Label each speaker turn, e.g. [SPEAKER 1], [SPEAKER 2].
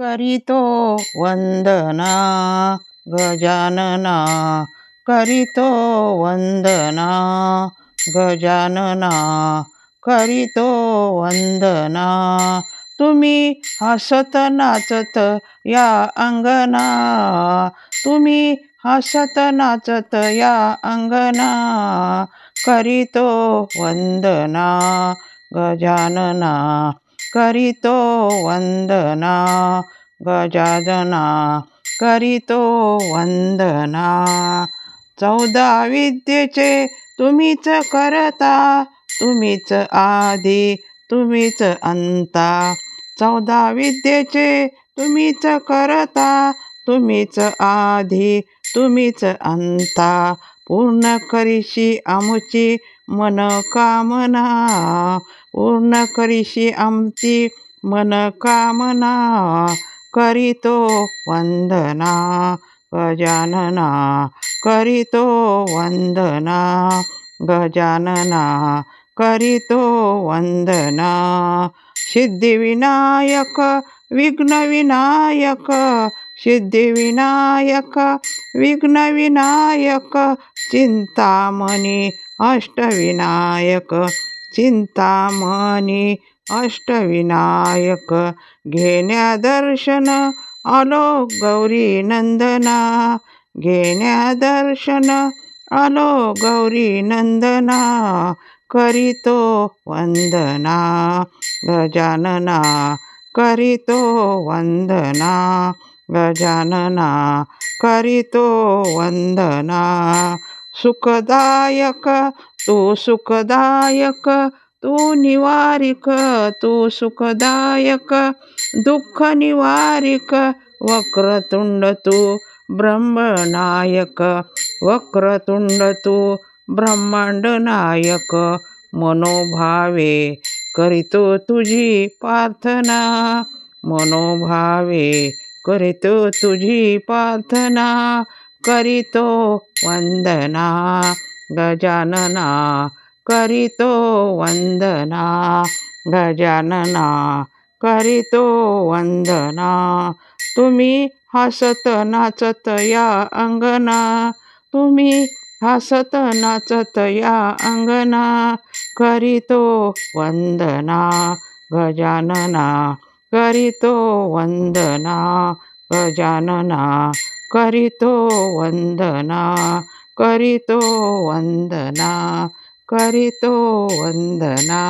[SPEAKER 1] करीतो वंदना गजानना करीतो वंदना गजानना करीतो वंदना। तुम्ही हसत नाचत या अंगना तुम्ही हसत नाचत या अंगना करीतो वंदना गजानना। करीतो वंदना गजाजना करीतो वंदना. चौदा विद्येचे तुम्हीच करता तुम्हीच आधी तुम्हीच अंता. चौदा विद्येचे तुम्हीच करता तुम्हीच आधी तुम्हीच अंता. पूर्ण करीशी आमची मनकामना पूर्ण करीशी आमची. मनकामना करीतो वंदना. गजानना करीतो वंदना. गजानना करीतो वंदना. सिद्धिविनायक विघ्नविनायक. सिद्धिविनायक विघ्नविनायक. चिंतामणी अष्टविनायक चिंतामणी अष्टविनायक घेण्या दर्शन आलो गौरी नंदना घेण्या दर्शन आलो गौरी नंदना करीतो वंदना गजानना करीतो वंदना गजानना करीतो वंदना। सुखदायक तू सुखदायक तू निवारिक तू सुखदायक दुःख निवारिक वक्रतुंड तू ब्रह्मनायक वक्रतुंड तू ब्रह्मांड नायक मनोभावे करितो तुझी प्रार्थना मनोभावे करितो तुझी प्रार्थना करीतो वंदना गजानना करीतो वंदना गजानना करीतो वंदना. तुम्ही हसत नाचत या अंगना तुम्ही हसत नाचत या अंगना करीतो वंदना गजानना करीतो वंदना गजानना. करीतो वंदना करीतो वंदना करीतो वंदना।